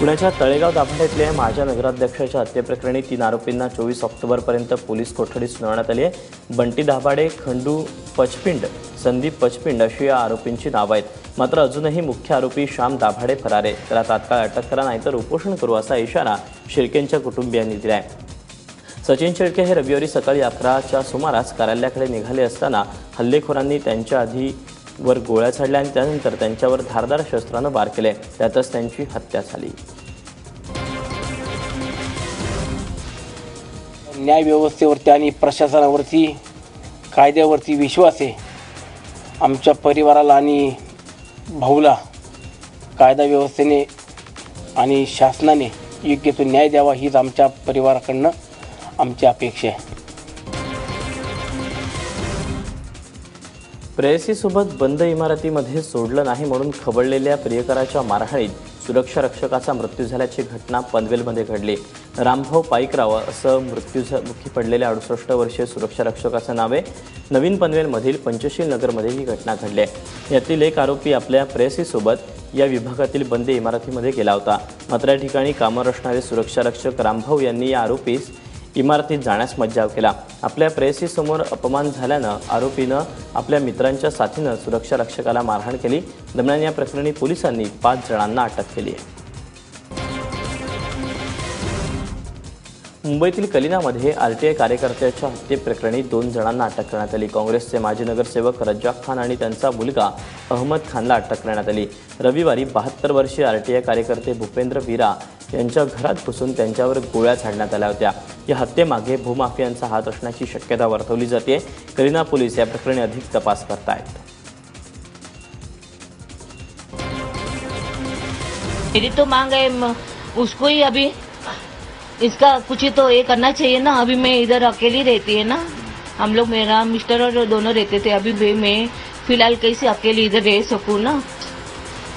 पुण्याच्या तळेगाव दाभाड्यातल्या माझ्या नगराध्यक्षाच्या हत्येप्रकरणी तीन आरोपींना चोवीस ऑक्टोबरपर्यंत पोलीस कोठडीत सुनावण्यात आली आहे. बंटी दाभाडे खंडू पचपिंड संदीप पचपिंड अशी या आरोपींची नावं आहेत. मात्र अजूनही मुख्य आरोपी श्याम दाभाडे फरार आहे. त्याला तात्काळ अटक करा नाहीतर उपोषण करू असा इशारा शिर्केंच्या कुटुंबियांनी दिला आहे सचिन शेळके हे रविवारी सकाळी अकराच्या सुमारास कार्यालयाकडे निघाले असताना हल्लेखोरांनी त्यांच्या आधी वर गोळ्या झाडल्या आणि त्यानंतर त्यांच्यावर धारदार शस्त्रानं वार केले. त्यातच त्यांची हत्या झाली. न्यायव्यवस्थेवरती आणि प्रशासनावरती कायद्यावरती विश्वास आहे. आमच्या परिवाराला आणि भाऊला कायदा व्यवस्थेने आणि शासनाने योग्य तो न्याय द्यावा हीच आमच्या परिवाराकडनं आमची अपेक्षा आहे. प्रेयसीसोबत बंद इमारतीमध्ये सोडलं नाही म्हणून खबळलेल्या प्रियकराच्या मारहाणीत सुरक्षा रक्षकाचा मृत्यू झाल्याची घटना पनवेलमध्ये घडली. रामभाऊ पाईकराव असं मृत्यू मुखी पडलेल्या अडुसष्ट वर्षीय सुरक्षा रक्षकाचं नाव आहे. नवीन पनवेलमधील पंचशील नगरमध्ये ही घटना घडली आहे. यातील एक आरोपी आपल्या प्रेयसीसोबत या विभागातील बंद इमारतीमध्ये गेला होता. मात्र या ठिकाणी कामावर असणारे सुरक्षा रक्षक रामभाऊ यांनी या आरोपीस इमारतीत जाण्यास मज्जाव केला. आपल्या प्रेयसीसमोर अपमान झाल्यानं आरोपीनं आपल्या मित्रांच्या साथीनं सुरक्षा रक्षकाला मारहाण केली. दरम्यान या प्रकरणी पोलिसांनी पाच जणांना अटक केली आहे. मुंबईतील कलिनामध्ये आय कार्यकर्त्याच्या हत्येप्रकरणी दोन जणांना अटक करण्यात आली. काँग्रेसचे माजी नगरसेवक रज्जाक खान आणि त्यांचा मुलगा अहमद खानला अटक करण्यात आली. रविवारी बहात्तर वर्षीय आय कार्यकर्ते भूपेंद्र वीरा यांच्या घरात घुसून त्यांच्यावर गोळ्या झाडण्यात आल्या होत्या. या हत्येमागे भूमाफियांचा हात असण्याची शक्यता वर्तवली जाते. कलिना पोलीस या प्रकरणी अधिक तपास करतायत. मेरी तो मांग है उसको ही अभी इसका कुछ तो ये करना चाहिए ना। अभी मैं इधर अकेली रहती है ना। हम लोग, मेरा मिस्टर और दोनों रहते थे। अभी भी मैं फ़िलहाल कैसे अकेली इधर रह सकूँ ना?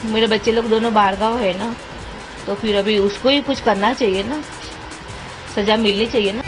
मेरे बच्चे लोग दोनों बाहर गाँव है ना। तो फिर अभी उसको ही कुछ करना चाहिए ना। सजा मिलनी चाहिए ना।